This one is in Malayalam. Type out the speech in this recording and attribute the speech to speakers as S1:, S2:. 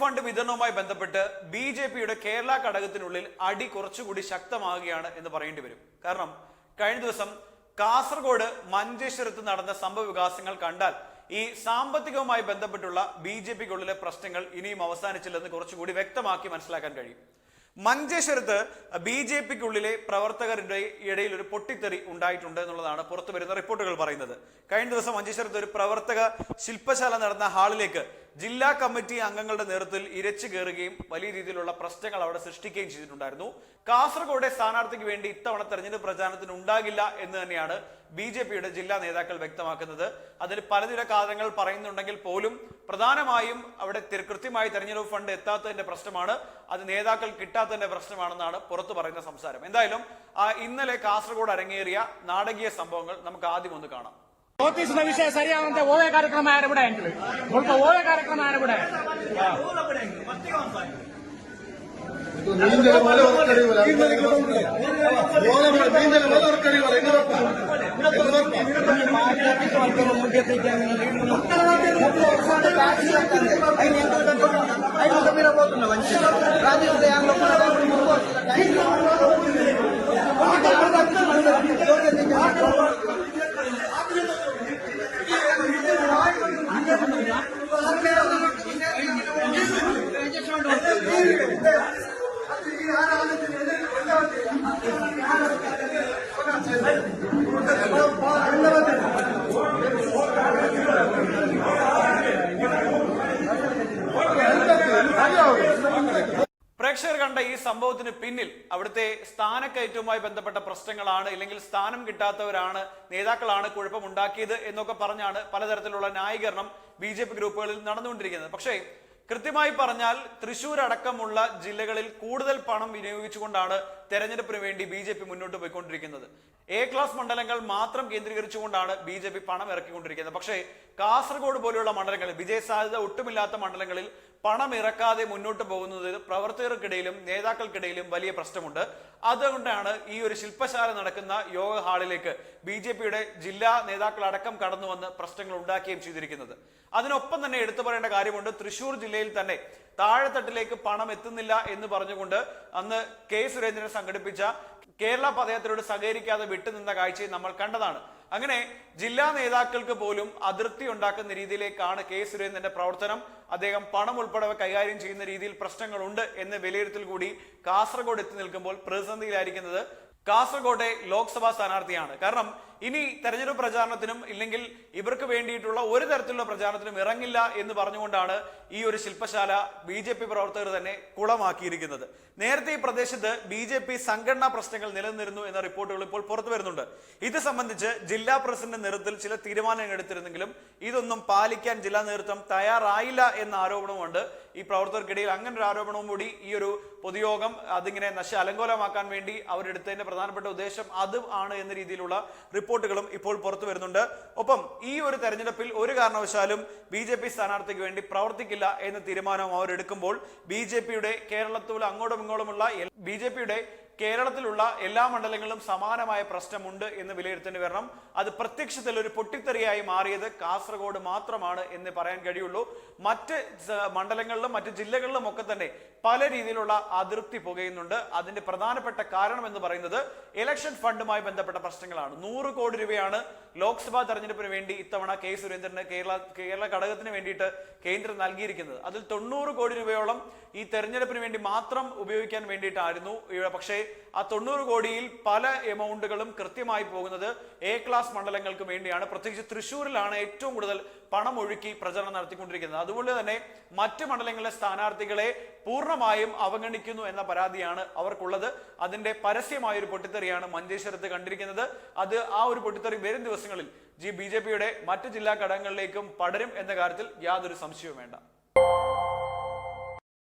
S1: ഫണ്ട് വിതരണവുമായി ബന്ധപ്പെട്ട് ബി ജെ പിയുടെ കേരള ഘടകത്തിനുള്ളിൽ അടി കുറച്ചുകൂടി ശക്തമാകുകയാണ് എന്ന് പറയേണ്ടി വരും. കാരണം കഴിഞ്ഞ ദിവസം കാസർഗോഡ് മഞ്ചേശ്വരത്ത് നടന്ന സംഭവ വികാസങ്ങൾ കണ്ടാൽ ഈ സാമ്പത്തികവുമായി ബന്ധപ്പെട്ടുള്ള ബി ജെ പിക്കുള്ളിലെ പ്രശ്നങ്ങൾ ഇനിയും അവസാനിച്ചില്ലെന്ന് കുറച്ചുകൂടി വ്യക്തമാക്കി മനസ്സിലാക്കാൻ കഴിയും. മഞ്ചേശ്വരത്ത് ബി ജെ പിക്കുള്ളിലെ പ്രവർത്തകരുടെ ഇടയിൽ ഒരു പൊട്ടിത്തെറി ഉണ്ടായിട്ടുണ്ട് എന്നുള്ളതാണ് പുറത്തു വരുന്ന റിപ്പോർട്ടുകൾ പറയുന്നത്. കഴിഞ്ഞ ദിവസം മഞ്ചേശ്വരത്ത് ഒരു പ്രവർത്തക ശില്പശാല നടന്ന ഹാളിലേക്ക് ജില്ലാ കമ്മിറ്റി അംഗങ്ങളുടെ നേതൃത്വത്തിൽ ഇരച്ചു കയറുകയും വലിയ രീതിയിലുള്ള പ്രശ്നങ്ങൾ അവിടെ സൃഷ്ടിക്കുകയും ചെയ്തിട്ടുണ്ടായിരുന്നു. കാസർഗോഡ് സ്ഥാനാർത്ഥിക്ക് വേണ്ടി ഇത്തവണ തെരഞ്ഞെടുപ്പ് പ്രചാരണത്തിന് ഉണ്ടാകില്ല എന്ന് തന്നെയാണ് ബി ജെ പിയുടെ ജില്ലാ നേതാക്കൾ വ്യക്തമാക്കുന്നത്. അതിൽ പലതിര കാര്യങ്ങൾ പറയുന്നുണ്ടെങ്കിൽ പോലും പ്രധാനമായും അവിടെ കൃത്യമായി തെരഞ്ഞെടുപ്പ് ഫണ്ട് എത്താത്തതിന്റെ പ്രശ്നമാണ്. അത് നേതാക്കൾ കിട്ടാത്തതിന്റെ പ്രശ്നമാണെന്നാണ് പുറത്തു പറയുന്ന സംസാരം. എന്തായാലും ഇന്നലെ കാസർഗോഡ് അരങ്ങേറിയ നാടകീയ സംഭവങ്ങൾ നമുക്ക് ആദ്യം ഒന്ന് കാണാം.
S2: ನೋಟಿಸ್ನ ವಿಷಯ ಸರಿಯಾದಂತೆ ಓವೇ ಕಾರ್ಯಕ್ರಮ ಯಾರು ಬಿಡ ಎಂಟ್ಲಿ ಸ್ವಲ್ಪ ಓವೇ ಕಾರ್ಯಕ್ರಮ ಯಾರು ಬಿಡ
S3: നീന്തൽ പോലെ ഉറക്കടിവല ഓല നീന്തൽ പോലെ ഉറക്കടിവല എങ്ങനെപ്പാ
S1: പ്രേക്ഷകർ സംഭവത്തിന് പിന്നിൽ അവിടുത്തെ സ്ഥാനക്കയറ്റവുമായി ബന്ധപ്പെട്ട പ്രശ്നങ്ങളാണ് ഇല്ലെങ്കിൽ സ്ഥാനം കിട്ടാത്തവരാണ് നേതാക്കളാണ് കുഴപ്പമുണ്ടാക്കിയത് എന്നൊക്കെ പറഞ്ഞാണ് പലതരത്തിലുള്ള ന്യായീകരണം ബി ജെ പി ഗ്രൂപ്പുകളിൽ നടന്നുകൊണ്ടിരിക്കുന്നത്. പക്ഷേ കൃത്യമായി പറഞ്ഞാൽ തൃശൂർ അടക്കമുള്ള ജില്ലകളിൽ കൂടുതൽ പണം വിനിയോഗിച്ചുകൊണ്ടാണ് തെരഞ്ഞെടുപ്പിന് വേണ്ടി ബി ജെ പി മുന്നോട്ട് പോയിക്കൊണ്ടിരിക്കുന്നത്. എ ക്ലാസ് മണ്ഡലങ്ങൾ മാത്രം കേന്ദ്രീകരിച്ചുകൊണ്ടാണ് ബി ജെ പി പണം ഇറക്കിക്കൊണ്ടിരിക്കുന്നത്. പക്ഷേ കാസർഗോഡ് പോലെയുള്ള മണ്ഡലങ്ങളിൽ വിജയ സാധ്യത ഒട്ടുമില്ലാത്ത മണ്ഡലങ്ങളിൽ പണം ഇറക്കാതെ മുന്നോട്ട് പോകുന്നതിൽ പ്രവർത്തകർക്കിടയിലും നേതാക്കൾക്കിടയിലും വലിയ പ്രശ്നമുണ്ട്. അതുകൊണ്ടാണ് ഈ ഒരു ശില്പശാല നടക്കുന്ന യോഗ ഹാളിലേക്ക് ബി ജെ പിയുടെ ജില്ലാ നേതാക്കളടക്കം കടന്നു വന്ന് പ്രശ്നങ്ങൾ ഉണ്ടാക്കുകയും ചെയ്തിരിക്കുന്നത്. അതിനൊപ്പം തന്നെ എടുത്തു പറയേണ്ട കാര്യമുണ്ട്. തൃശൂർ ജില്ലയിൽ തന്നെ താഴെത്തട്ടിലേക്ക് പണം എത്തുന്നില്ല എന്ന് പറഞ്ഞുകൊണ്ട് അന്ന് കെ സുരേന്ദ്രൻ സംഘടിപ്പിച്ച കേരള പദയാത്രയോട് സഹകരിക്കാതെ വിട്ടുനിന്ന കാഴ്ചയും നമ്മൾ കണ്ടതാണ്. അങ്ങനെ ജില്ലാ നേതാക്കൾക്ക് പോലും അതിർത്തി ഉണ്ടാക്കുന്ന രീതിയിലേക്കാണ് കെ സുരേന്ദ്രന്റെ പ്രവർത്തനം. അദ്ദേഹം പണം ഉൾപ്പെടെ കൈകാര്യം ചെയ്യുന്ന രീതിയിൽ പ്രശ്നങ്ങളുണ്ട് എന്ന വിലയിരുത്തൽ കൂടി കാസർഗോഡ് എത്തി നിൽക്കുമ്പോൾ പ്രതിസന്ധിയിലായിരിക്കുന്നത് കാസർഗോട്ടെ ലോക്സഭാ സ്ഥാനാർത്ഥിയാണ്. കാരണം ഇനി തെരഞ്ഞെടുപ്പ് പ്രചാരണത്തിനും ഇല്ലെങ്കിൽ ഇവർക്ക് വേണ്ടിയിട്ടുള്ള ഒരു തരത്തിലുള്ള പ്രചാരണത്തിനും ഇറങ്ങില്ല എന്ന് പറഞ്ഞുകൊണ്ടാണ് ഈ ഒരു ശില്പശാല ബി ജെ പി പ്രവർത്തകർ തന്നെ കുളമാക്കിയിരിക്കുന്നത്. നേരത്തെ ഈ പ്രദേശത്ത് ബി ജെ പി സംഘടനാ പ്രശ്നങ്ങൾ നിലനിന്നിരുന്നു എന്ന റിപ്പോർട്ടുകൾ ഇപ്പോൾ പുറത്തു വരുന്നുണ്ട്. ഇത് സംബന്ധിച്ച് ജില്ലാ പ്രസിഡന്റ് നേതൃത്വത്തിൽ ചില തീരുമാനങ്ങൾ എടുത്തിരുന്നെങ്കിലും ഇതൊന്നും പാലിക്കാൻ ജില്ലാ നേതൃത്വം തയ്യാറായില്ല എന്ന ആരോപണമുണ്ട് ഈ പ്രവർത്തകർക്കിടയിൽ അങ്ങനെ ഒരു ആരോപണവും കൂടി ഈ ഒരു പൊതുയോഗം അതിങ്ങനെ നശ അലങ്കോലമാക്കാൻ വേണ്ടി അവരെടുത്തതിന്റെ പ്രധാനപ്പെട്ട ഉദ്ദേശം അത് ആണ് എന്ന രീതിയിലുള്ള റിപ്പോർട്ടുകളും ഇപ്പോൾ പുറത്തു വരുന്നുണ്ട്. ഒപ്പം ഈ ഒരു തെരഞ്ഞെടുപ്പിൽ ഒരു കാരണവശാലും ബി ജെ പി സ്ഥാനാർത്ഥിക്ക് വേണ്ടി പ്രവർത്തിക്കില്ല എന്ന തീരുമാനം അവർ എടുക്കുമ്പോൾ ബി ജെ പിയുടെ കേരളത്തിൽ അങ്ങോട്ടും ഇങ്ങോട്ടുമുള്ള ബി ജെ പിയുടെ കേരളത്തിലുള്ള എല്ലാ മണ്ഡലങ്ങളിലും സമാനമായ പ്രശ്നമുണ്ട് എന്ന് വിലയിരുത്തേണ്ടി വരണം. അത് പ്രത്യക്ഷത്തിൽ ഒരു പൊട്ടിത്തെറിയായി മാറിയത് കാസർഗോഡ് മാത്രമാണ് എന്ന് പറയാൻ കഴിയുള്ളൂ. മറ്റ് മണ്ഡലങ്ങളിലും മറ്റ് ജില്ലകളിലും ഒക്കെ തന്നെ പല രീതിയിലുള്ള അതിർത്തി പുകയുന്നുണ്ട്. അതിന്റെ പ്രധാനപ്പെട്ട കാരണം എന്ന് പറയുന്നത് ഇലക്ഷൻ ഫണ്ടുമായി ബന്ധപ്പെട്ട പ്രശ്നങ്ങളാണ്. നൂറ് കോടി രൂപയാണ് ലോക്സഭാ തെരഞ്ഞെടുപ്പിന് വേണ്ടി ഇത്തവണ കെ സുരേന്ദ്രന് കേരള കേരള ഘടകത്തിന് വേണ്ടിയിട്ട് കേന്ദ്രം നൽകിയിരിക്കുന്നത്. അതിൽ തൊണ്ണൂറ് കോടി രൂപയോളം ഈ തെരഞ്ഞെടുപ്പിന് വേണ്ടി മാത്രം ഉപയോഗിക്കാൻ വേണ്ടിയിട്ടായിരുന്നു. പക്ഷേ ആ തൊണ്ണൂറ് കോടിയിൽ പല എമൗണ്ടുകളും കൃത്യമായി പോകുന്നത് എ ക്ലാസ് മണ്ഡലങ്ങൾക്ക് വേണ്ടിയാണ്. പ്രത്യേകിച്ച് തൃശ്ശൂരിലാണ് ഏറ്റവും കൂടുതൽ പണം ഒഴുക്കി പ്രചരണം നടത്തിക്കൊണ്ടിരിക്കുന്നത്. അതുപോലെ തന്നെ മറ്റ് മണ്ഡലങ്ങളിലെ സ്ഥാനാർത്ഥികളെ പൂർണമായും അവഗണിക്കുന്നു എന്ന പരാതിയാണ് അവർക്കുള്ളത്. അതിന്റെ പരസ്യമായ ഒരു പൊട്ടിത്തെറിയാണ് മഞ്ചേശ്വരത്ത് കണ്ടിരിക്കുന്നത്. അത് ആ ഒരു പൊട്ടിത്തെറി വരും ദിവസങ്ങളിൽ ജി ബി ജെ പിയുടെ മറ്റ് ജില്ലാ ഘടകങ്ങളിലേക്കും പടരും എന്ന കാര്യത്തിൽ യാതൊരു സംശയവും വേണ്ട.